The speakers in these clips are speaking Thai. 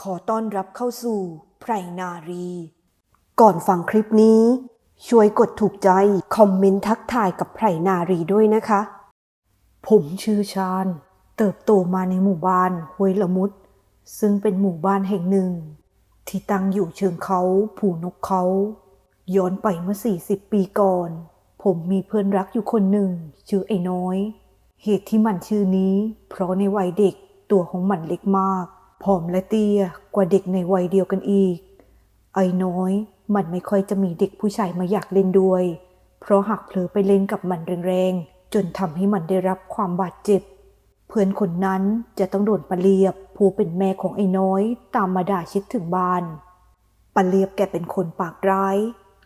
ขอต้อนรับเข้าสู่ไพรนารี ก่อนฟังคลิปนี้ ช่วยกดถูกใจ คอมเมนต์ทักทายกับไพรนารีด้วยนะคะ ผมชื่อชาญ เติบโตมาในหมู่บ้านห้วยละมุด ซึ่งเป็นหมู่บ้านแห่งหนึ่ง ที่ตั้งอยู่เชิงเขาผูนกเขา ย้อนไปเมื่อ 40 ปีก่อน ผมมีเพื่อนรักอยู่คนหนึ่ง ชื่อไอ้น้อย เหตุที่มันชื่อนี้ เพราะในวัยเด็กตัวของมันเล็กมาก ผอมและเตี้ยกว่าเด็กในวัยเดียวกันอีก ไอ้น้อยมันไม่ค่อยจะมีเด็กผู้ชายมาอยากเล่นด้วย เพราะหากเผลอไปเล่นกับมันแรงๆ จนทำให้มันได้รับความบาดเจ็บ เพื่อนคนนั้นจะต้องโดนปะเลียบผู้เป็นแม่ของไอ้น้อยตามมาด่าชิดถึงบ้านปะเลียบแกเป็นคนปากร้าย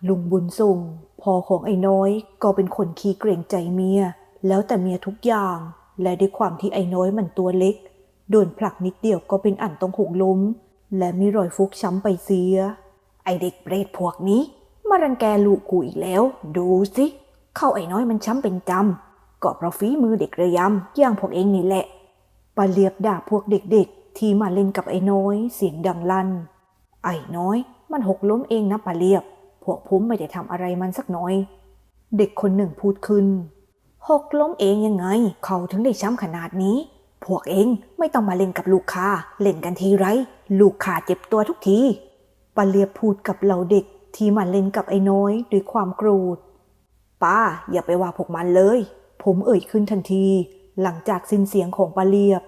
ลุงบุญส่งพ่อของไอ้น้อยก็เป็นคนขี้เกรงใจเมีย แล้วแต่เมียทุกอย่าง และด้วยความที่ไอ้น้อยมันตัวเล็ก โดนผลักนิดเดียวก็เป็นอันต้องหกล้ม และมีรอยฟกช้ำไปเสีย ไอเด็กเปรตพวกนี้ มารังแกลูกกูอีกแล้ว ดูสิ เข้าไอ้น้อยมันช้ำเป็นจำก็เพราะฝีมือเด็กระยำอย่างพวกเองนี่แหละปาเลียบด่าพวกเด็กๆ ที่มาเล่นกับไอ้น้อย เสียงดังลั่น ไอ้น้อย มันหกล้มเองนะปาเลียบ พวกผมไม่ได้ทำอะไรมันสักหน่อย เด็กคนหนึ่งพูดขึ้นหกล้มเองยังไง เขาถึงได้ช้ำขนาดนี้ พวกเองไม่ต้องมาเล่นกับลูกค้า เล่นกันทีไร ลูกค้าเจ็บตัวทุกทีปาเลียบพูดกับเหล่าเด็กที่มาเล่นกับไอ้น้อยด้วยความโกรธ ป้าอย่าไปว่าพวกมันเลย ผมเอ่ยขึ้นทันที หลังจากสิ้นเสียงของปาเลียบ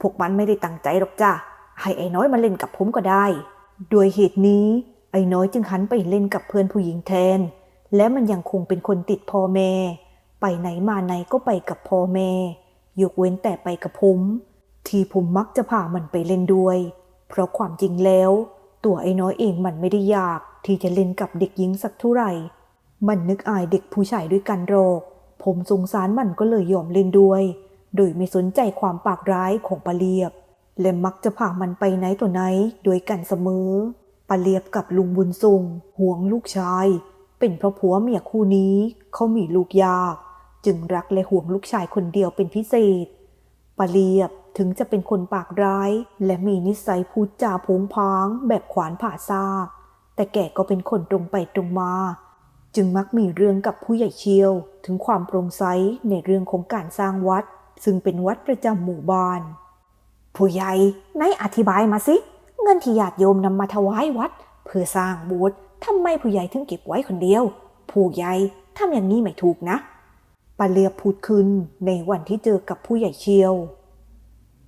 พวกมันไม่ได้ตั้งใจหรอกจ้ะ ให้ไอ้น้อยมาเล่นกับผมก็ได้ ด้วยเหตุนี้ ไอ้น้อยจึงหันไปเล่นกับเพื่อนผู้หญิงแทน และมันยังคงเป็นคนติดพ่อแม่ ไปไหนมาไหนก็ไปกับพ่อแม่ ยกเว้นแต่ไปกับผม ที่ผมมักจะพามันไปเล่นด้วย เพราะความจริงแล้ว ตัวไอ้น้อยเองมันไม่ได้อยากที่จะเล่นกับเด็กหญิงสักเท่าไหร่ มันนึกอายเด็กผู้ชายด้วยกันหรก ผมสงสารมันก็เลยยอมเล่นด้วย โดยไม่สนใจความปากร้ายของปาเลียบ และมักจะพามันไปไหนตัวไหนโดยกันเสมอปาเลียบกับลุงบุญทรงห่วงลูกชาย เป็นเพราะผัวเมียคู่นี้เขามีลูกยาก จึงรักและห่วงลูกชายคนเดียวเป็นพิเศษปาเลียบถึงจะเป็นคนปากร้าย และมีนิสัยพูดจาโผงพางแบบขวานผ่าซาก แต่แกก็เป็นคนตรงไปตรงมา จึงมักมีเรื่องกับผู้ใหญ่เชียว ถึงความโปร่งใสในเรื่องของการสร้างวัด ซึ่งเป็นวัดประจำหมู่บ้าน ผู้ใหญ่ไหนอธิบายมาสิ เงินที่ญาติโยมนำมาถวายวัด เพื่อสร้างโบสถ์ทำไมผู้ใหญ่ถึงเก็บไว้คนเดียว ผู้ใหญ่ทำอย่างนี้ไม่ถูกนะ ปาเลียบพูดขึ้นในวันที่เจอกับผู้ใหญ่เชียว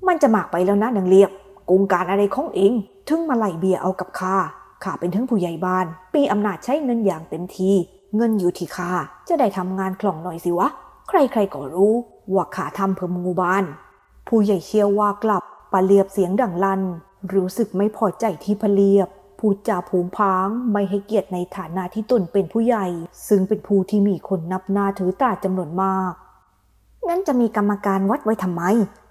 มันจะหมากไปแล้วนะนางเลียบกงการอะไรของเอง ถึงมาไหลเบียเอากับข้า ข้าเป็นทั้งผู้ใหญ่บ้านมีอำนาจใช้เงินอย่างเต็มที เงินอยู่ที่ข้า จะได้ทำงานคล่องหน่อยสิวะ ใครๆก็รู้ ว่าข้าทำเพื่อหมู่บ้าน ผู้ใหญ่เชียวว่ากลับปาเลียบเสียงดังลั่นรู้สึกไม่พอใจที่พาเลียบ พูดจาผูงพางไม่ให้เกียรติในฐานะที่ตนเป็นผู้ใหญ่ ซึ่งเป็นผู้ที่มีคนนับหน้าถือตาจำนวนมาก งั้นจะมีกรรมการวัดไว้ทำไม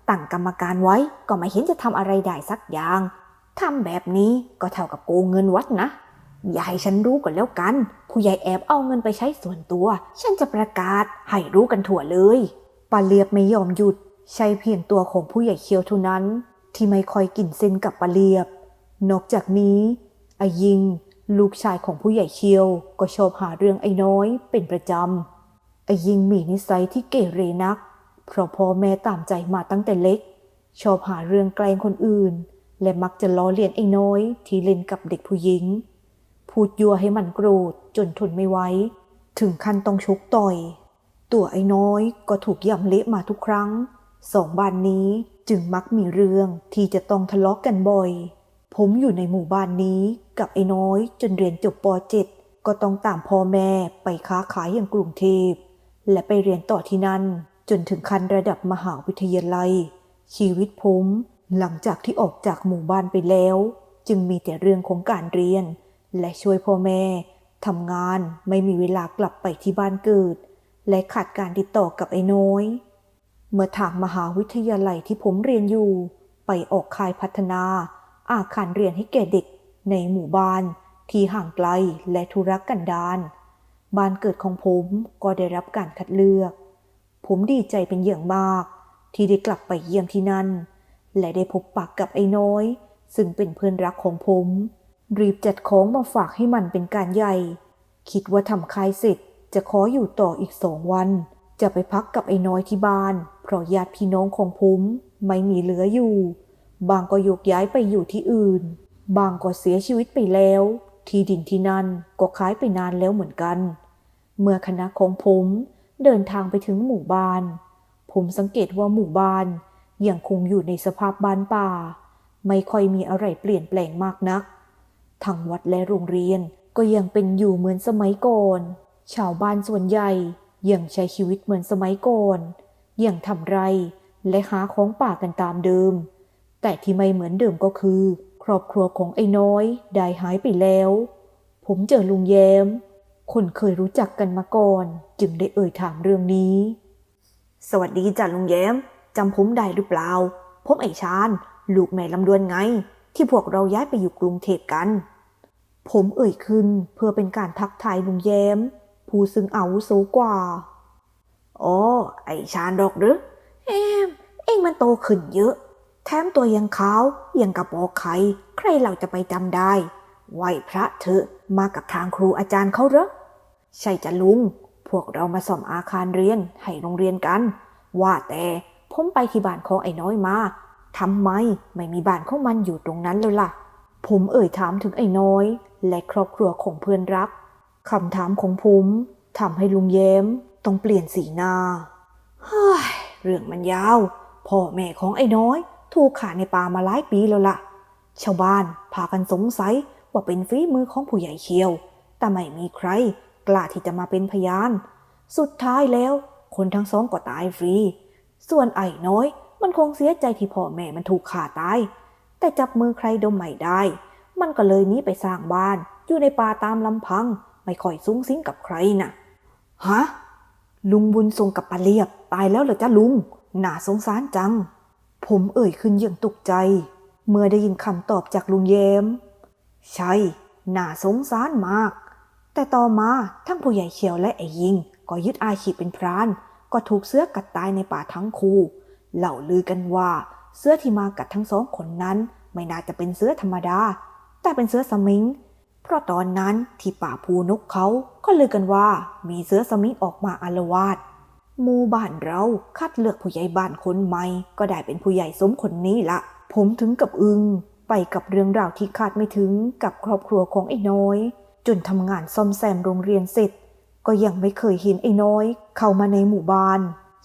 ตั้งกรรมการไว้ก็ไม่เห็นจะทำอะไรได้สักอย่างทำแบบนี้ก็เท่ากับโกงเงินวัดนะ อย่าให้ฉันรู้ก่อนแล้วกัน ผู้ใหญ่แอบเอาเงินไปใช้ส่วนตัว ฉันจะประกาศให้รู้กันทั่วเลยปาเลียบไม่ยอมหยุด ใช่เพียงตัวของผู้ใหญ่เคียวเท่านั้น ที่ไม่คอยกินเส้นกับปาเลียบ นอกจากนี้ ไอยิง ลูกชายของผู้ใหญ่เคียว ก็ชอบหาเรื่องไอ้น้อยเป็นประจำไอ้ยิงมีนิสัยที่เกเรนัก เพราะพ่อแม่ตามใจมาตั้งแต่เล็ก ชอบหาเรื่องแกล้งคนอื่น และมักจะล้อเลียนไอ้น้อยที่เล่นกับเด็กผู้หญิง พูดยั่วให้มันโกรธจนทนไม่ไหวถึงขั้นต้องชกต่อย ตัวไอ้น้อยก็ถูกย่ำเละมาทุกครั้ง สองบ้านนี้จึงมักมีเรื่องที่จะต้องทะเลาะกกันบ่อย ผมอยู่ในหมู่บ้านนี้ กับไอ้น้อยจนเรียนจบป .7 ก็ต้องตามพ่อแม่ไปค้าขายอย่างกรุงเทพและไปเรียนต่อที่นั่น จนถึงขั้นระดับมหาวิทยาลัย ชีวิตผมหลังจากที่ออกจากหมู่บ้านไปแล้ว จึงมีแต่เรื่องของการเรียน และช่วยพ่อแม่ทำงานไม่มีเวลากลับไปที่บ้านเกิด และขาดการติดต่อกับไอ้น้อย เมื่อทางมหาวิทยาลัยที่ผมเรียนอยู่ ไปออกค่ายพัฒนา อาคารเรียนให้แก่เด็ก ในหมู่บ้านที่ห่างไกลและทุรกันดารบ้านเกิดของผมก็ได้รับการคัดเลือก ผมดีใจเป็นอย่างมาก ที่ได้กลับไปเยี่ยมที่นั่น และได้พบปากกับไอ้น้อย ซึ่งเป็นเพื่อนรักของผม รีบจัดของมาฝากให้มันเป็นการใหญ่ คิดว่าทำคายเสร็จจะขออยู่ต่ออีกสองวัน จะไปพักกับไอ้น้อยที่บ้าน เพราะญาติพี่น้องของผมไม่มีเหลืออยู่ บางก็ยกย้ายไปอยู่ที่อื่น บางก็เสียชีวิตไปแล้ว ที่ดินที่นั่นก็ขายไปนานแล้วเหมือนกัน เมื่อคณะของผมเดินทางไปถึงหมู่บ้าน ผมสังเกตว่าหมู่บ้านยังคงอยู่ในสภาพบ้านป่า ไม่ค่อยมีอะไรเปลี่ยนแปลงมากนักทางวัดและโรงเรียนก็ยังเป็นอยู่เหมือนสมัยก่อน ชาวบ้านส่วนใหญ่ยังใช้ชีวิตเหมือนสมัยก่อน ยังทำไรและหาของป่ากันตามเดิม แต่ที่ไม่เหมือนเดิมก็คือ ครอบครัวของไอ้น้อยได้หายไปแล้ว ผมเจอลุงแย้ม คนเคยรู้จักกันมาก่อน จึงได้เอ่ยถามเรื่องนี้ สวัสดีจ้ะลุงแย้มจำผมได้หรือเปล่า ผมไอ้ชาญลูกแม่ลำดวนไง ที่พวกเราย้ายไปอยู่กรุงเทพกัน ผมเอ่ยขึ้นเพื่อเป็นการทักทายลุงแย้ม ผู้ซึ่งอาวุโสกว่าอ๋อไอ้ชาญดอกหรือแอมเอ็งมันโตขึ้นเยอะ แถมตัวยังขาวยังกระบอกไข่ใครเราจะไปจำได้ ไหวพระเถอะมากับทางครูอาจารย์เขาเหรอ ใช่จ้ะลุง พวกเรามาซ่อมอาคารเรียนให้โรงเรียนกัน ว่าแต่ผมไปที่บ้านของไอ้น้อยมาทำไมไม่มีบ้านของมันอยู่ตรงนั้นเลยล่ะ ผมเอ่ยถามถึงไอ้น้อย และครอบครัวของเพื่อนรักคำถามของผมทำให้ลุงแย้มต้องเปลี่ยนสีหน้าเฮ้ยเรื่องมันยาว พ่อแม่ของไอ้น้อย ถูกขาในป่ามาหลายปีแล้วล่ะ ชาวบ้านพากันสงสัยว่าเป็นฝีมือของผู้ใหญ่เชียว แต่ไม่มีใครกล้าที่จะมาเป็นพยาน สุดท้ายแล้ว คนทั้งสองก็ตายฟรี ส่วนไอ้น้อยมันคงเสียใจที่พ่อแม่มันถูกฆ่าตาย แต่จับมือใครดมไม่ได้ มันก็เลยหนี้ไปสร้างบ้าน อยู่ในป่าตามลำพัง ไม่ค่อยซุ้งซิ้งกับใครน่ะ ฮะ ลุงบุญทรงกับปาเลียบตายแล้วเหรอจ้าลุง น่าสงสารจัง ผมเอ่ยขึ้นอย่างตกใจ เมื่อได้ยินคำตอบจากลุงแย้ม ใช่ น่าสงสารมาก แต่ต่อมาทั้งผู้ใหญ่เขียวและไอ้ยิง ก็ยึดอาชีพเป็นพราน ก็ถูกเสื้อกัดตายในป่าทั้งคู่เล่าลือกันว่าเสื้อที่มากัดทั้งสองคนนั้นไม่น่าจะเป็นเสื้อธรรมดา แต่เป็นเสื้อสมิง เพราะตอนนั้นที่ป่าภูนกเขาก็ลือกันว่ามีเสื้อสมิงออกมาอาลวาด หมู่บ้านเราคัดเลือกผู้ใหญ่บ้านคนใหม่ ก็ได้เป็นผู้ใหญ่สมคนนี้ละ ผมถึงกับอึงไปกับเรื่องราวที่คาดไม่ถึงกับครอบครัวของไอ้น้อย จนทำงานซ่อมแซมโรงเรียนเสร็จ ก็ยังไม่เคยเห็นไอ้น้อย เข้ามาในหมู่บ้าน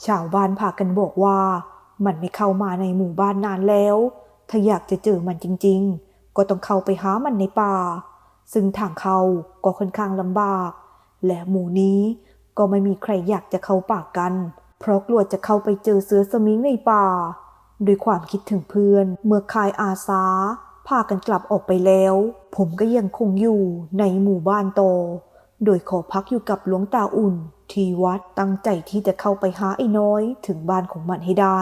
ชาวบ้านพากันบอกว่า มันไม่เข้ามาในหมู่บ้านนานแล้ว ถ้าอยากจะเจอมันจริง ๆ ก็ต้องเข้าไปหามันในป่า ซึ่งทางเข้าก็ค่อนข้างลำบาก และหมู่นี้ ก็ไม่มีใครอยากจะเข้าป่ากัน เพราะกลัวจะเข้าไปเจอเสือสมิงในป่า ด้วยความคิดถึงเพื่อน เมื่อคายอาสาพากันกลับออกไปแล้ว ผมก็ยังคงอยู่ในหมู่บ้านโต โดยขอพักอยู่กับหลวงตาอุ่น ที่วัดตั้งใจที่จะเข้าไปหาไอ้น้อยถึงบ้านของมันให้ได้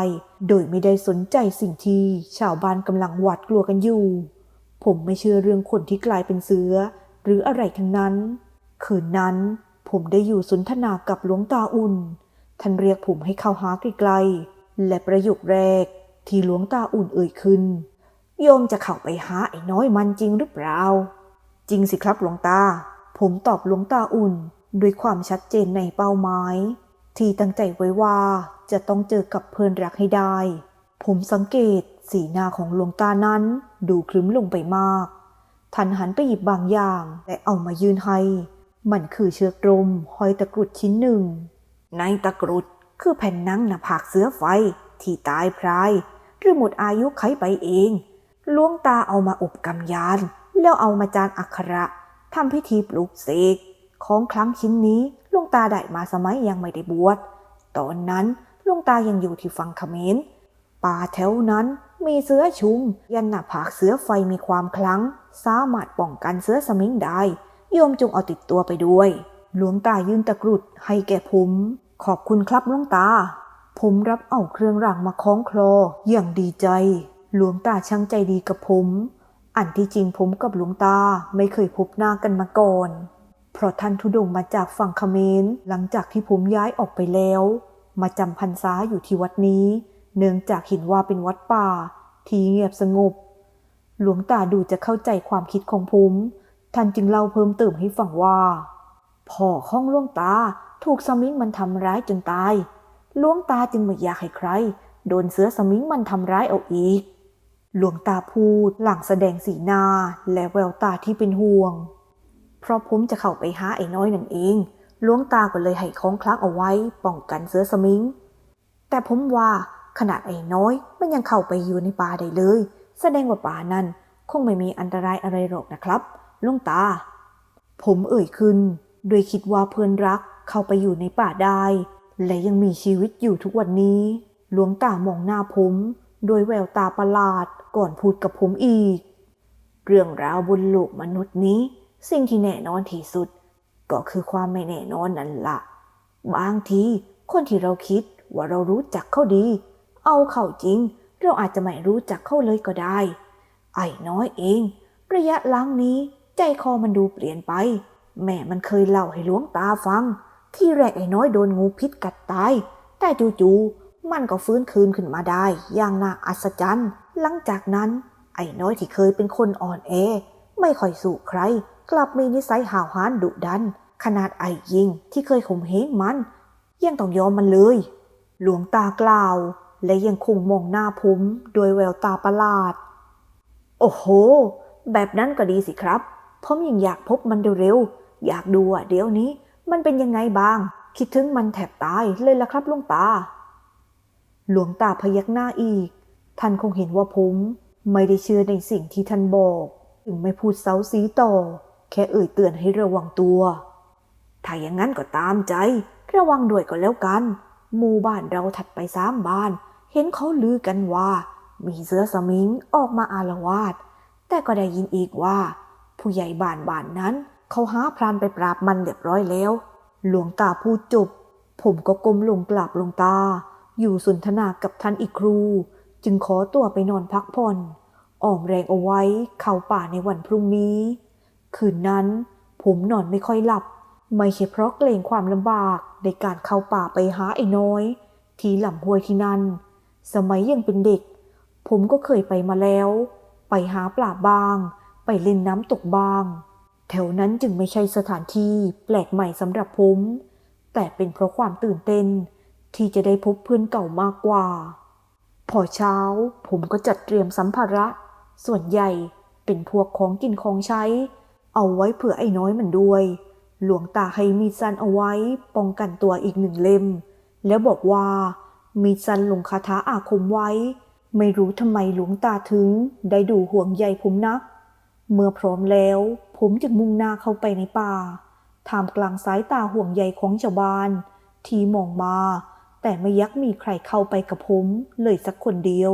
โดยไม่ได้สนใจสิ่งที่ชาวบ้านกำลังหวาดกลัวกันอยู่ ผมไม่เชื่อเรื่องคนที่กลายเป็นเสือ หรืออะไรทั้งนั้น คืนนั้น ผมได้อยู่สนทนากับหลวงตาอุ่น ท่านเรียกผมให้เข้าหาใกลๆ และประโยคแรกที่หลวงตาอุ่นเอ่ยขึ้น โยมจะเข้าไปหาไอ้น้อยมันจริงหรือเปล่า จริงสิครับหลวงตา ผมตอบหลวงตาอุ่นด้วยความชัดเจนในเป้าหมาย ที่ตั้งใจไว้ว่าจะต้องเจอกับเพื่อนรักให้ได้ ผมสังเกตสีหน้าของหลวงตานั้นดูครึ้มลงไปมากท่านหันไปหยิบบางอย่างและเอามายื่นให้ มันคือเชือกรมห้อยตะกรุดชิ้นหนึ่ง ในตะกรุดคือแผ่นหนังหน้าผากเสือไฟที่ตายพราย หรือหมดอายุไขไปเองหลวงตาเอามาอบกำยาน แล้วเอามาจานอักขระทำพิธีปลุกเสกของครั้งชิ้นนี้หลวงตาได้มาสมัยยังไม่ได้บวชตอนนั้นหลวงตายังอยู่ที่ฝั่งเขมรป่าแถวนั้นมีเสือชุม ยันหน้าผากเสือไฟมีความคลัง สามารถป้องกันเสือสมิงได้ โยมจงเอาติดตัวไปด้วย หลวงตายื่นตะกรุดให้แก่ผม ขอบคุณครับหลวงตา ผมรับเอาเครื่องรางมาคล้องคลออย่างดีใจ หลวงตาช่างใจดีกับผม อันที่จริงผมกับหลวงตาไม่เคยพบหน้ากันมาก่อน เพราะท่านทุดงมาจากฝั่งเขมรหลังจากที่ผมย้ายออกไปแล้ว มาจำพรรษาอยู่ที่วัดนี้ เนื่องจากเห็นว่าเป็นวัดป่า ที่เงียบสงบ หลวงตาดูจะเข้าใจความคิดของผม ท่านจึงเล่าเพิ่มเติมให้ฟังว่า พ่อของหลวงตาถูกสมิงมันทำร้ายจนตายหลวงตาจึงไม่อยากให้ใคร โดนเสือสมิงมันทำร้ายเอาอีก หลวงตาพูดหลังแสดงสีหน้าและแววตาที่เป็นห่วง เพราะผมจะเข้าไปหาไอ้น้อยนั่นเองหลวงตาก็เลยให้ของคลังเอาไว้ป้องกันเสือสมิง แต่ผมว่าขนาดไอ้น้อยมันยังเข้าไปอยู่ในป่าได้เลย แสดงว่าป่านั้นคงไม่มีอันตรายอะไรหรอกนะครับ ลวงตา ผมเอ่ยขึ้น โดยคิดว่าเพื่อนรักเข้าไปอยู่ในป่าได้ และยังมีชีวิตอยู่ทุกวันนี้หลวงตามองหน้าผมโดยแววตาประหลาดก่อนพูดกับผมอีก เรื่องราวบนโลกมนุษย์นี้ สิ่งที่แน่นอนที่สุด ก็คือความไม่แน่นอนนั่นละบางทีคนที่เราคิดว่าเรารู้จักเขาดี เอาเข้าจริง เราอาจจะไม่รู้จักเขาเลยก็ได้ ไอ้น้อยเอง ระยะหลังนี้ ใจคอมันดูเปลี่ยนไป แม่มันเคยเล่าให้หลวงตาฟัง ที่แรกไอ้น้อยโดนงูพิษกัดตาย แต่จู่ๆมันก็ฟื้นคืนขึ้นมาได้ อย่างน่าอัศจรรย์ หลังจากนั้น ไอ้น้อยที่เคยเป็นคนอ่อนแอ ไม่ค่อยสู้ใคร กลับมีนิสัยห่าวหาญดุดัน ขนาดไอ้ยิงที่เคยข่มเหงมัน ยังต้องยอมมันเลย หลวงตากล่าว และยังคงมองหน้าผมโดยแววตาประหลาด โอ้โห แบบนั้นก็ดีสิครับ ผมยังอยากพบมันเร็วๆ อยากดูอะเดี๋ยวนี้ มันเป็นยังไงบ้าง คิดถึงมันแทบตายเลยละครับหลวงตา หลวงตาพยักหน้าอีก ท่านคงเห็นว่าผมไม่ได้เชื่อในสิ่งที่ท่านบอก ถึงไม่พูดเซาซีต่อ แค่เอ่ยเตือนให้ระวังตัว ถ้าอย่างนั้นก็ตามใจ ระวังด้วยก็แล้วกัน หมู่บ้านเราถัดไปสามบ้าน เห็นเขาลือกันว่า มีเสือสมิงออกมาอารวาสแต่ก็ได้ยินอีกว่า ผู้ใหญ่บ้านบ้านนั้น เขาหาพรานไปปราบมันเรียบร้อยแล้ว หลวงตาพูดจบ ผมก็ก้มลงกราบหลวงตา อยู่สนทนากับท่านอีกครู จึงขอตัวไปนอนพักผ่อนอ่อมแรงเอาไว้เข้าป่าในวันพรุ่งนี้ คืนนั้นผมนอนไม่ค่อยหลับ ไม่ใช่เพราะเกรงความลำบากในการเข้าป่าไปหาไอ้น้อย ที่ลำห้วยที่นั่น สมัยยังเป็นเด็ก ผมก็เคยไปมาแล้ว ไปหาปลาบ้าง ไปเล่นน้ำตกบ้าง แถวนั้นจึงไม่ใช่สถานที่แปลกใหม่สำหรับผม แต่เป็นเพราะความตื่นเต้น ที่จะได้พบเพื่อนเก่ามากกว่า พอเช้าผมก็จัดเตรียมสัมภาระ ส่วนใหญ่เป็นพวกของกินของใช้ เอาไว้เผื่อไอ้น้อยมันด้วย หลวงตาให้มีดสันเอาไว้ป้องกันตัวอีกหนึ่งเล่ม แล้วบอกว่ามีดสันลงคาถาอาคมไว้ ไม่รู้ทำไมหลวงตาถึง ได้ดูห่วงใยผมนัก เมื่อพร้อมแล้ว ผมจึงมุ่งหน้าเข้าไปในป่าท่ามกลางสายตาห่วงใยของชาวบ้าน ที่มองมา แต่ไม่ยักมีใครเข้าไปกับผมเลยสักคนเดียว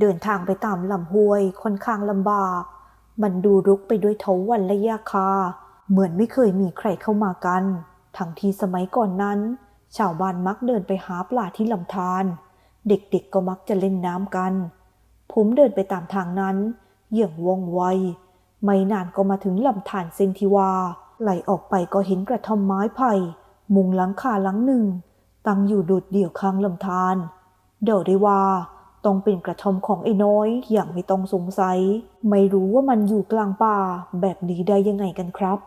เดินทางไปตามลำห้วยค่อนข้างลำบาก มันดูรุกไปด้วยเถาวันและหญ้าคา เหมือนไม่เคยมีใครเข้ามากัน ทั้งที่สมัยก่อนนั้น ชาวบ้านมักเดินไปหาปลาที่ลำธาร เด็กๆก็มักจะเล่นน้ำกัน ผมเดินไปตามทางนั้น อย่างว่องไว ไม่นานก็มาถึงลำธารเซนทิวา ไหลออกไปก็เห็นกระท่อมไม้ไผ่ มุงหลังคาหลังหนึ่ง ตั้งอยู่โดดเดี่ยวข้างลำธารเดาได้ว่าต้องเป็นกระท่อมของไอ้น้อยอย่างไม่ต้องสงสัย ไม่รู้ว่ามันอยู่กลางป่าแบบนี้ได้ยังไงกันครับ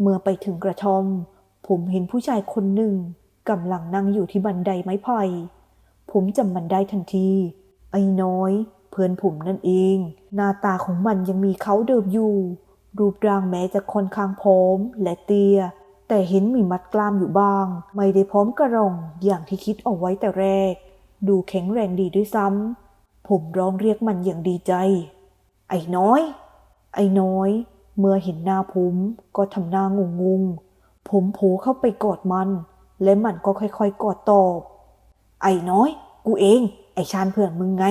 เมื่อไปถึงกระท่อม ผมเห็นผู้ชายคนหนึ่งกำลังนั่งอยู่ที่บันไดไม้ไผ่ผมจำมันได้ทันที ไอ้น้อย เพื่อนผมนั่นเอง หน้าตาของมันยังมีเขาเดิมอยู่ รูปร่างแม้จะค่อนข้างผอมและเตี้ย แต่เห็นมีมัดกล้ามอยู่บ้าง ไม่ได้พร้อมกระรองอย่างที่คิดเอาไว้แต่แรก ดูแข็งแรงดีด้วยซ้ำผมร้องเรียกมันอย่างดีใจ ไอ้น้อย ไอ้น้อย เมื่อเห็นหน้าผมก็ทำหน้างงงๆผมโผล่เข้าไปกอดมัน และมันก็ค่อยๆกอดตอบ ไอ้น้อย กูเอง ไอ้ชานเพื่อนมึงไง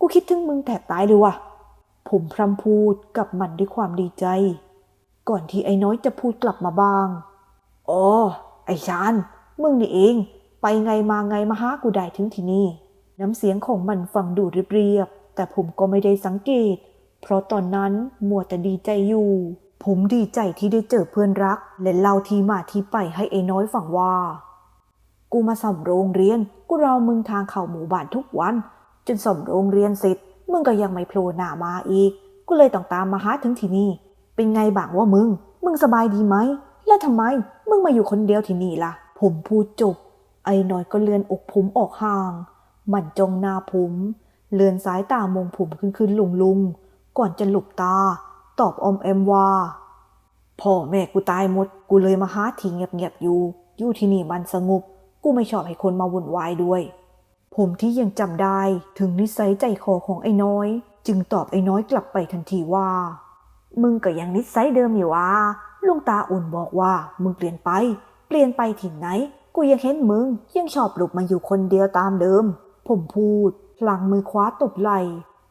กูคิดถึงมึงแทบตายเลยว่ะ ผมพรำพูดกับมันด้วยความดีใจ ก่อนที่ไอ้น้อยจะพูดกลับมาบ้างอ๋อไอ้ชานมึงนี่เอง ไปไงมาไงมาหากูได้ถึงที่นี่ น้ำเสียงของมันฟังดูเรียบๆแต่ผมก็ไม่ได้สังเกต เพราะตอนนั้นมัวแต่ดีใจอยู่ ผมดีใจที่ได้เจอเพื่อนรัก และเล่าที่มาที่ไปให้ไอ้น้อยฟังว่า กูมาส่อมโรงเรียน กูรอมึงทางเข้าหมู่บ้านทุกวัน จนสมโรงเรียนเสร็จมึงก็ยังไม่โผล่หน้ามาอีก กูเลยต้องตามมาหาถึงที่นี่ เป็นไงบ้างว่ามึง มึงสบายดีไหม และทำไมมึงมาอยู่คนเดียวที่นี่ล่ะ ผมพูดจบ ไอ้น้อยก็เลือนอกผมออกห่าง มันจงหน้าผม เลือนสายตามองผมขึ้นขึ้นลุงลุงๆก่อนจะหลบตา ตอบอมแอมว่าพ่อแม่กูตายหมด กูเลยมาหาที่เงียบๆอยู่ อยู่ที่นี่มันสงบ กูไม่ชอบให้คนมาวุ่นวายด้วย ผมที่ยังจำได้ถึงนิสัยใจคอของไอ้น้อย จึงตอบไอ้น้อยกลับไปทันทีว่า มึงก็ยังนิสัยเดิมอยู่ว่าลุงตาอุ่นบอกว่า มึงเปลี่ยนไป เปลี่ยนไปถึงไหน กูยังเห็นมึง ยังชอบหลบมาอยู่คนเดียวตามเดิม ผมพูดพลางมือคว้าตบไหล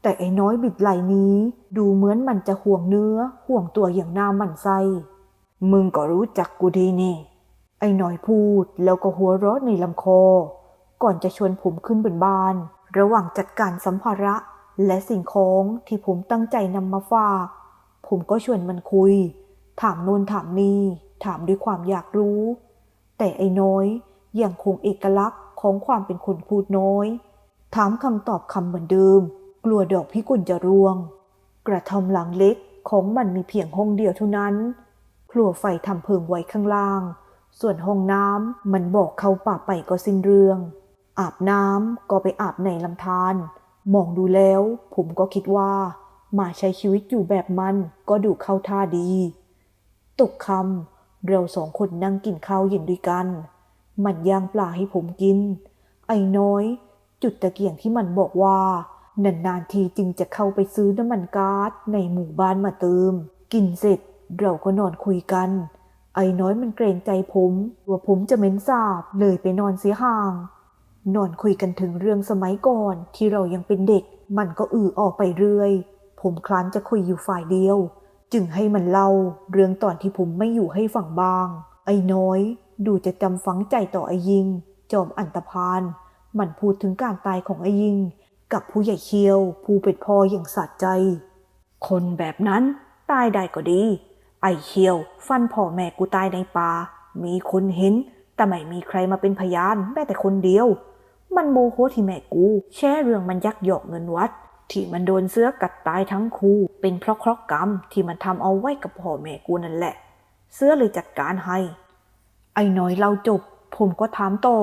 แต่ไอ้น้อยบิดไหลนี้ ดูเหมือนมันจะห่วงเนื้อ ห่วงตัวอย่างน้ามันไส้มึงก็รู้จักกูดีนี่ ไอ้น้อยพูดแล้วก็หัวเราะในลำคอ ก่อนจะชวนผมขึ้นบนบ้าน ระหว่างจัดการสัมภาระและสิ่งของที่ผมตั้งใจนำมาฝาก ผมก็ชวนมันคุย ถามโน่นถามนี่ ถามด้วยความอยากรู้ แต่ไอ้น้อยยังคงเอกลักษณ์ของความเป็นคนพูดน้อย ถามคำตอบคำเหมือนเดิม กลัวดอกพิกุลจะร่วง กระท่อมหลังเล็กของมันมีเพียงห้องเดียวเท่านั้น ครัวไฟทำเพิงไว้ข้างล่าง ส่วนห้องน้ำมันบอกเข้าป่าไปก็สิ้นเรื่อง อาบน้ำก็ไปอาบในลำธารมองดูแล้ว ผมก็คิดว่ามาใช้ชีวิตอยู่แบบมันก็ดูเข้าท่าดี ตกคำเราสองคนนั่งกินข้าวเย็นด้วยกัน มันย่างปลาให้ผมกิน ไอ้น้อย จุดตะเกียงที่มันบอกว่า นานๆทีจึงจะเข้าไปซื้อน้ำมันก๊าซในหมู่บ้านมาเติม กินเสร็จเราก็นอนคุยกัน ไอ้น้อยมันเกรงใจผมว่าผมจะเหม็นสาบเลยไปนอนเสียห่าง นอนคุยกันถึงเรื่องสมัยก่อนที่เรายังเป็นเด็ก มันก็อือออกไปเรื่อย ผมคลานจะคุยอยู่ฝ่ายเดียว จึงให้มันเล่าเรื่องตอนที่ผมไม่อยู่ให้ฟังบ้าง ไอ้น้อย ดูจะจำฝังใจต่อไอ้ยิง จอมอันตพานมันพูดถึงการตายของไอ้ยิง กับผู้ใหญ่เคียว ผู้เป็นพ่ออย่างสะใจ คนแบบนั้นตายได้ก็ดี ไอ้เคียว ฟันพ่อแม่กูตายในป่ามีคนเห็น แต่ไม่มีใครมาเป็นพยานแม้แต่คนเดียว มันโมโหที่แม่กู แช่เรื่องมันยักยอกเงินวัด ที่มันโดนเสื้อกัดตายทั้งคู่ เป็นเพราะเคราะห์กรรมที่มันทำเอาไว้กับพ่อแม่กูนั่นแหละ เสื้อเลยจัดการให้ ไอ้น้อยเล่าจบ ผมก็ถามต่อ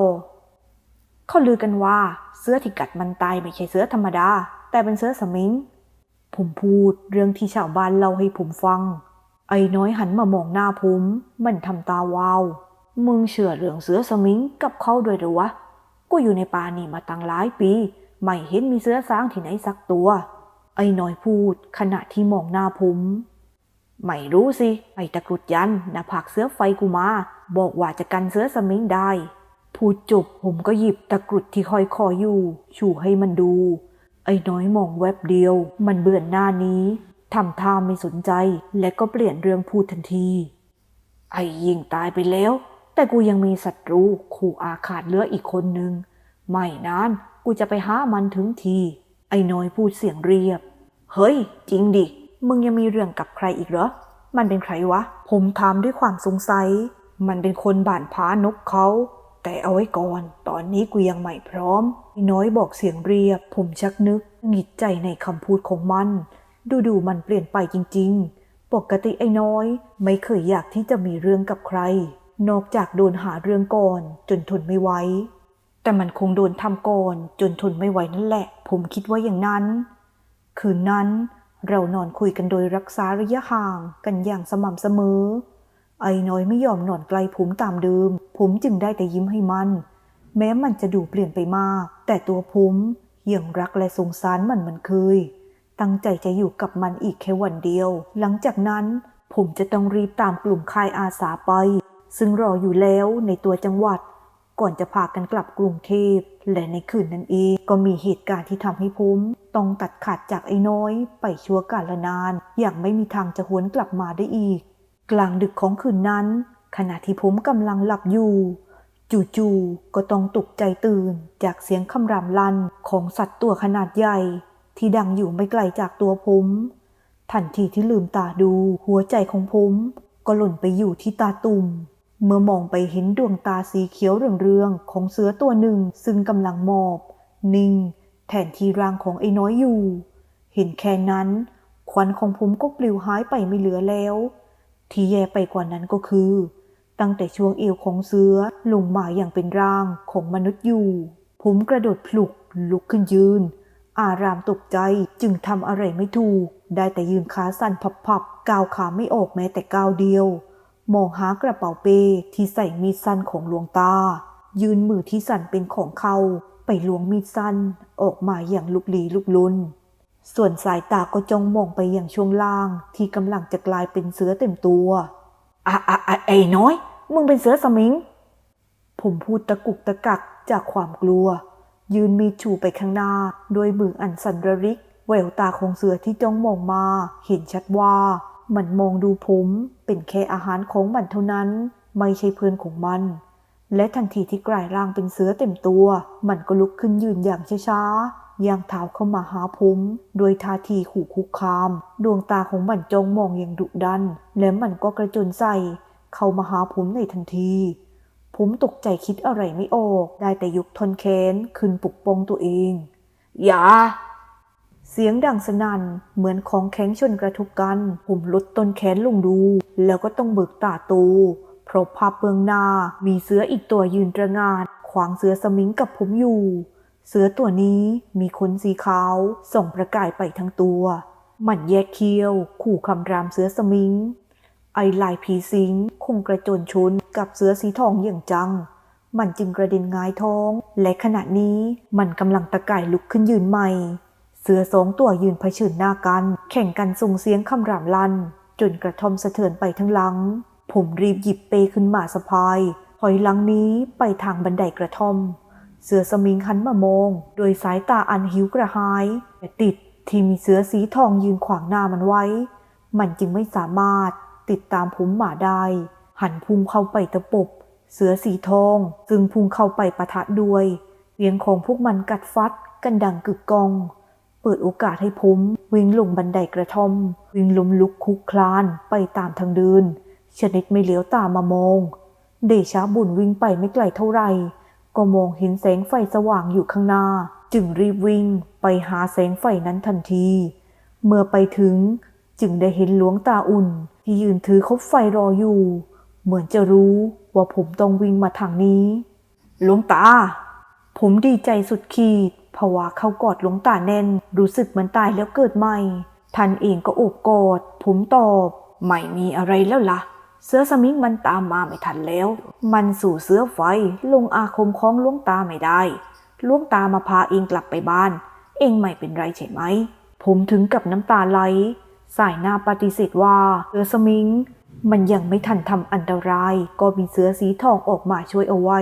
เขาลือกันว่าเสื้อที่กัดมันตายไม่ใช่เสื้อธรรมดา แต่เป็นเสื้อสมิงผมพูดเรื่องที่ชาวบ้านเล่าให้ผมฟัง ไอ้น้อยหันมามองหน้าผม มันทำตาวาว มึงเชื่อเรื่องเสือสมิงกับเขาด้วยหรือวะ กูอยู่ในป่านี่มาตั้งหลายปี ไม่เห็นมีเสือสางที่ไหนสักตัว ไอ้น้อยพูดขณะที่มองหน้าผมไม่รู้สิ ไอ้ตะกรุดยันหน้าผากเสือไฟกูมา บอกว่าจะกันเสือสมิงได้ พูดจบผมก็หยิบตะกรุดที่ห้อยคออยู่ ชูให้มันดู ไอ้น้อยมองแวบเดียว มันเบื่อนหน้านี้ทำท่าไม่สนใจ และก็เปลี่ยนเรื่องพูดทันที ไอ้ยิงตายไปแล้ว แต่กูยังมีศัตรูคู่อาฆาตเลืออีกคนนึง ไม่นานกูจะไปหามันถึงที ไอ้น้อยพูดเสียงเรียบ เฮ้ย จริงดิ มึงยังมีเรื่องกับใครอีกเหรอ มันเป็นใครวะ ผมถามด้วยความสงสัย มันเป็นคนบ้านพานกเขา แต่เอาไว้ก่อน ตอนนี้กูยังไม่พร้อมไอ้น้อยบอกเสียงเรียบ ผมชักนึกหงิดใจในคำพูดของมันดูดูๆมันเปลี่ยนไปจริง ๆ ปกติไอ้น้อย ไม่เคยอยากที่จะมีเรื่องกับใคร นอกจากโดนหาเรื่องก่อนจนทนไม่ไหวแต่มันคงโดนทำก่อนจนทนไม่ไหวนั่นแหละ ผมคิดว่าอย่างนั้น คืนนั้นเรานอนคุยกันโดยรักษาระยะห่างกันอย่างสม่ำเสมอ ไอ้น้อยไม่ยอมนอนไกลผมตามเดิม ผมจึงได้แต่ยิ้มให้มัน แม้มันจะดูเปลี่ยนไปมาก แต่ตัวผมยังรักและสงสารมันเหมือนเคย ตั้งใจจะอยู่กับมันอีกแค่วันเดียว หลังจากนั้นผมจะต้องรีบตามกลุ่มค่ายอาสาไป ซึ่งรออยู่แล้วในตัวจังหวัด ก่อนจะพากันกลับกรุงเทพ และในคืนนั้นเองก็มีเหตุการณ์ที่ทำให้ผมต้องตัดขาดจากไอ้น้อย ไปชั่วกาลนาน อย่างไม่มีทางจะหวนกลับมาได้อีก กลางดึกของคืนนั้น ขณะที่ผมกำลังหลับอยู่จู่ๆก็ต้องตกใจตื่นจากเสียงคำรามลั่นของสัตว์ตัวขนาดใหญ่ ที่ดังอยู่ไม่ไกลจากตัวผม ทันทีที่ลืมตาดูหัวใจของผม ก็หล่นไปอยู่ที่ตาตุ่ม เมื่อมองไปเห็นดวงตาสีเขียวเรืองๆของเสือตัวหนึ่งซึ่งกำลังหมอบ นิ่ง แทนที่ร่างของไอ้น้อยอยู่ เห็นแค่นั้นควันของผมก็ปลิวหายไปไม่เหลือแล้ว ที่แย่ไปกว่านั้นก็คือ ตั้งแต่ช่วงเอวของเสือลงมาอย่างเป็นร่างของมนุษย์อยู่ ผมกระโดดพลุกลุกขึ้นยืน อารามตกใจจึงทำอะไรไม่ถูก ได้แต่ยืนขาสั่นพับๆก้าวขาไม่ออกแม้แต่ก้าวเดียว มองหากระเป๋าเป้ที่ใส่มีดสั้นของหลวงตา ยืนมือที่สั่นเป็นของเขาไปล้วงมีดสั้นออกมาอย่างลุกลี้ลุกลุนส่วนสายตาก็จ้องมองไปอย่างช่วงล่างที่กำลังจะกลายเป็นเสือเต็มตัวอะอะอะไอ้น้อย มึงเป็นเสือสมิง ผมพูดตะกุกตะกักจากความกลัว ยืนมีดชูไปข้างหน้าด้วยมืออันสันระริกแววตาของเสือที่จ้องมองมา เห็นชัดว่า มันมองดูผมเป็นแค่อาหารของมันเท่านั้นไม่ใช่เพื่อนของมัน และทันทีที่กลายร่างเป็นเสือเต็มตัว มันก็ลุกขึ้นยืนอย่างช้าๆย่างเท้าเข้ามาหาผมโดยท่าทีขู่คุกคาม ดวงตาของมันจ้องมองอย่างดุดัน และมันก็กระโจนใส่ เข้ามาหาผมในทันที ผมตกใจคิดอะไรไม่ออก ได้แต่ยกทนแขนขึ้นปลุกปองตัวเอง อย่า เสียงดังสนั่นเหมือนของแข็งชนกระทบกัน ผมลดต้นแขนลงดู แล้วก็ต้องเบิกตาตูเพราะภาพเบื้องหน้ามีเสืออีกตัวยืนตระงาดขวางเสือสมิงกับผมอยู่ เสือตัวนี้มีขนสีขาวส่องประกายไปทั้งตัว มันแยกเคี้ยว ขู่คำรามเสือสมิง ไอลายผีสิงคงกระโจนชนกับเสือสีทองอย่างจัง มันจึงกระเด็นงายท้อง และขณะนี้มันกำลังตะก่ายลุกขึ้นยืนใหม่ เสือสองตัวยืนเผชิญหน้ากัน แข่งกันส่งเสียงคำรามลั่น จนกระทอมสะเทือนไปทั้งหลัง ผมรีบหยิบเปขึ้นมาสะพายถอยหลังนี้ไปทางบันไดกระทอม เสือสมิงหันมามอง โดยสายตาอันหิวกระหายแต่ติดที่มีเสือสีทองยืนขวางหน้ามันไว้ มันจึงไม่สามารถติดตามผมหมาได้ หันพุ่งเข้าไปตะปบ เสือสีทองซึ่งพุ่งเข้าไปปะทะด้วยเสียงของพวกมันกัดฟัดกันดังกึกกอง เปิดโอกาสให้ผมวิ่งลงบันไดกระท่อม วิ่งล้มลุกคุกคลานไปตามทางเดิน ชนิดไม่เหลียวตามมามอง เดชาบุญวิ่งไปไม่ไกลเท่าไหร่ ก็มองเห็นแสงไฟสว่างอยู่ข้างหน้า จึงรีบวิ่งไปหาแสงไฟนั้นทันที เมื่อไปถึงจึงได้เห็นหลวงตาอุ่น ที่ยืนถือคบไฟรออยู่ เหมือนจะรู้ว่าผมต้องวิ่งมาทางนี้หลวงตา ผมดีใจสุดขีด ภาวะเข้ากอดหลวงตาแน่น รู้สึกเหมือนตายแล้วเกิดใหม่ ท่านเองก็โอบกอดผมตอบ ไม่มีอะไรแล้วล่ะ เสือสมิงมันตามมาไม่ทันแล้ว มันสู่เสือไฟลงอาคมของหลวงตาไม่ได้หลวงตามาพาเองกลับไปบ้าน เองไม่เป็นไรใช่ไหม ผมถึงกับน้ำตาไหล สายหน้าปฏิเสธว่าเสือสมิง มันยังไม่ทันทำอันตราย ก็มีเสือสีทองออกมาช่วยเอาไว้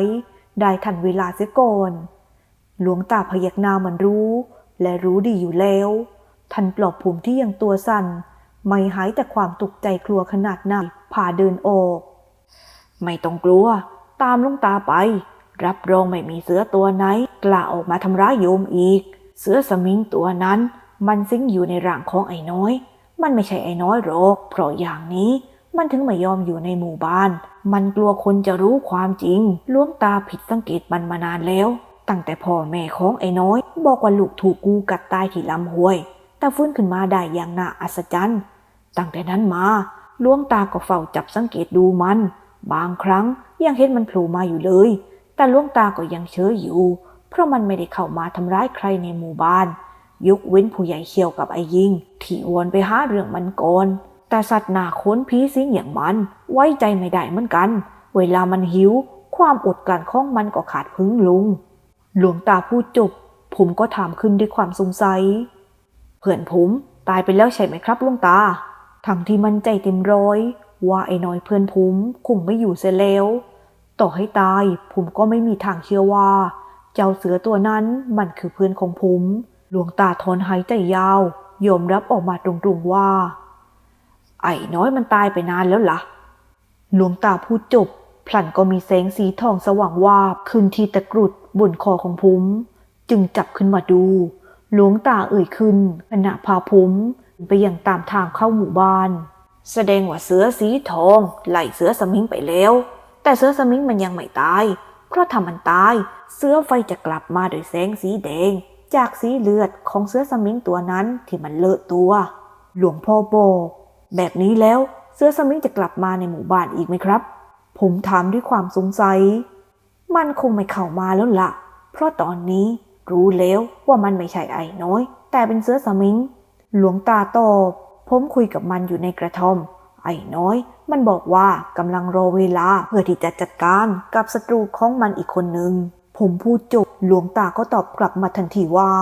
ได้ทันเวลาเสียก่อน หลวงตาพยักหน้ามันรู้ และรู้ดีอยู่แล้วท่านปลอบผมที่ยังตัวสั่นไม่หายแต่ความตกใจกลัวขนาดนั้นพาเดินออก ไม่ต้องกลัว ตามหลุงตาไป รับรองไม่มีเสือตัวไหน กล้าออกมาทำร้ายโยมอีก เสือสมิงตัวนั้น มันสิงอยู่ในร่างของไอ้น้อย มันไม่ใช่ไอ้น้อยหรอกเพราะอย่างนี้มันถึงไม่ยอมอยู่ในหมู่บ้าน มันกลัวคนจะรู้ความจริงหลวงตาผิดสังเกตมันมานานแล้ว ตั้งแต่พ่อแม่ของไอ้น้อย บอกว่าลูกถูกงูกัดตายที่ลำห้วย แต่ฟื้นขึ้นมาได้อย่างน่าอัศจรรย์ ตั้งแต่นั้นมาลวงตาก็เฝ้าจับสังเกตดูมัน บางครั้งยังเห็นมันโผล่มาอยู่เลย แต่ลวงตาก็ยังเฉยอยู่ เพราะมันไม่ได้เข้ามาทำร้ายใครในหมู่บ้าน ยกเว้นผู้ใหญ่เขียวกับไอ้ยิง ที่วนไปหาเรื่องมันก่อน แต่สัตว์หนาค้นผีสิงอย่างมัน ไว้ใจไม่ได้เหมือนกัน เวลามันหิว ความอดกลั้นของมันก็ขาดพึ่งลุง หลวงตาพูดจบ ผมก็ถามขึ้นด้วยความสงสัย เพื่อนผมตายไปแล้วใช่ไหมครับหลวงตา ทั้งที่มันใจเต็มร้อย ว่าไอ้น้อยเพื่อนผมคงไม่อยู่เสียแล้ว ต่อให้ตายผมก็ไม่มีทางเชื่อว่า เจ้าเสือตัวนั้นมันคือเพื่อนของผม หลวงตาทอนหายใจยาวยอมรับออกมาตรงๆว่า ไอ้น้อยมันตายไปนานแล้วล่ะ หลวงตาพูดจบ พลันก็มีแสงสีทองสว่างวาบขึ้นที่ตะกรุดบนคอของผม จึงจับขึ้นมาดู หลวงตาเอ่ยขึ้นขณะพาผมไปยังตามทางเข้าหมู่บ้าน แสดงว่าเสือสีทองไล่เสือสมิงไปแล้ว แต่เสือสมิงมันยังไม่ตาย เพราะถ้ามันตาย เสือไฟจะกลับมาโดยแสงสีแดง จากสีเลือดของเสือสมิงตัวนั้นที่มันเลอะตัว หลวงพ่อบอกแบบนี้แล้วเสือสมิงจะกลับมาในหมู่บ้านอีกไหมครับ ผมถามด้วยความสงสัย มันคงไม่เข้ามาแล้วละ่ะ เพราะตอนนี้รู้แล้วว่ามันไม่ใช่ไอ้น้อย แต่เป็นเสื้อสมิง หลวงตาตอบผมคุยกับมันอยู่ในกระท่อม ไอ้น้อย มันบอกว่ากำลังรอเวลาเพื่อที่จะจัดการกับศัตรูของมันอีกคนหนึ่ง ผมพูดจบหลวงตาก็ตอบกลับมาทันทีว่า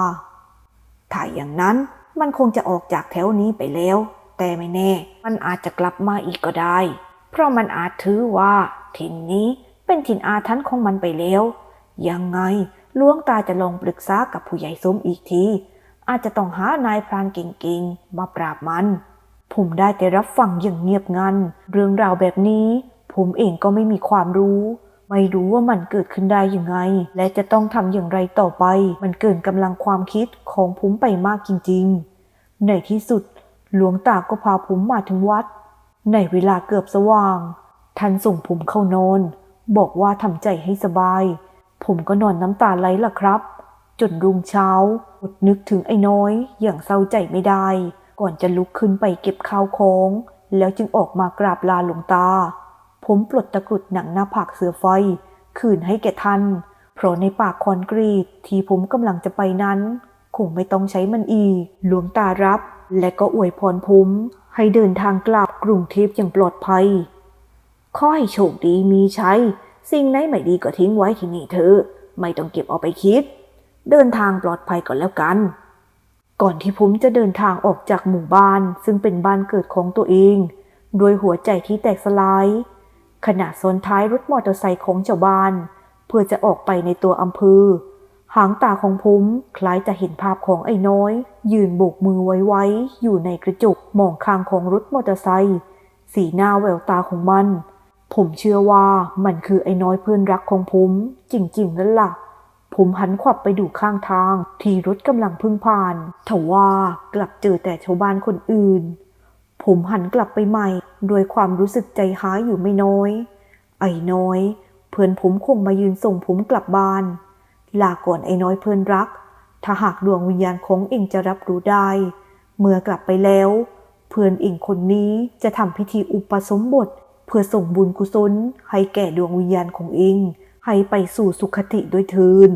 ถ้าอย่างนั้นมันคงจะออกจากแถวนี้ไปแล้ว แต่ไม่แน่ มันอาจจะกลับมาอีกก็ได้ เพราะมันอาจถือว่าถิ่นนี้เป็นถิ่นอาถรรพ์ของมันไปแล้ว ยังไงหลวงตาจะลองปรึกษากับผู้ใหญ่สมอีกที อาจจะต้องหานายพรานเก่งๆ มาปราบมัน ผมได้แต่รับฟังอย่างเงียบงัน เรื่องราวแบบนี้ ผมเองก็ไม่มีความรู้ ไม่รู้ว่ามันเกิดขึ้นได้ยังไง และจะต้องทำอย่างไรต่อไป มันเกินกำลังความคิดของผมไปมากจริงๆ ในที่สุด หลวงตาก็พาผมมาถึงวัด ในเวลาเกือบสว่าง ท่านส่งผมเข้านอน บอกว่าทำใจให้สบาย ผมก็นอนน้ำตาไหลล่ะครับ จนรุ่งเช้าอดนึกถึงไอ้น้อยอย่างเศร้าใจไม่ได้ ก่อนจะลุกขึ้นไปเก็บข้าวของ แล้วจึงออกมากราบลาหลวงตา ผมปลดตะกรุดหนังหน้าผากเสือไฟ คืนให้แก่ท่าน เพราะในปากคอนกรีตที่ผมกำลังจะไปนั้น คงไม่ต้องใช้มันอีก หลวงตารับ และก็อวยพรผมให้เดินทางกลับ กรุงเทพอย่างปลอดภัย ขอให้โชคดีมีใชัยสิ่งไหนไม่ดีก็ทิ้งไว้ที่นี่เถอะไม่ต้องเก็บเอาไปคิด เดินทางปลอดภัยก่อนแล้วกัน ก่อนที่ผมจะเดินทางออกจากหมู่บ้าน ซึ่งเป็นบ้านเกิดของตัวเองด้วยหัวใจที่แตกสลาย ขณะซ้อนท้ายรถมอเตอร์ไซค์ของชาวบ้าน เพื่อจะออกไปในตัวอำเภอ หางตาของผมคล้ายจะเห็นภาพของไอ้น้อย ยืนโบกมือไว้ๆอยู่ในกระจกมองข้างของรถมอเตอร์ไซค์สีหน้าแววตาของมัน ผมเชื่อว่ามันคือไอ้น้อยเพื่อนรักของผม จริงๆนั่นล่ะ ผมหันขวับไปดูข้างทาง ที่รถกำลังพึ่งผ่านทว่ากลับเจอแต่ชาวบ้านคนอื่น ผมหันกลับไปใหม่ด้วยความรู้สึกใจหายอยู่ไม่น้อย ไอ้น้อย เพื่อนผมคงมายืนส่งผมกลับบ้าน ลาก่อนไอ้น้อยเพื่อนรัก ถ้าหากดวงวิญญาณของเองจะรับรู้ได้ เมื่อกลับไปแล้ว เพื่อนเองคนนี้จะทำพิธีอุปสมบท เพื่อส่งบุญกุศลให้แก่ดวงวิญญาณของเอง ให้ไปสู่สุคติด้วยเทิน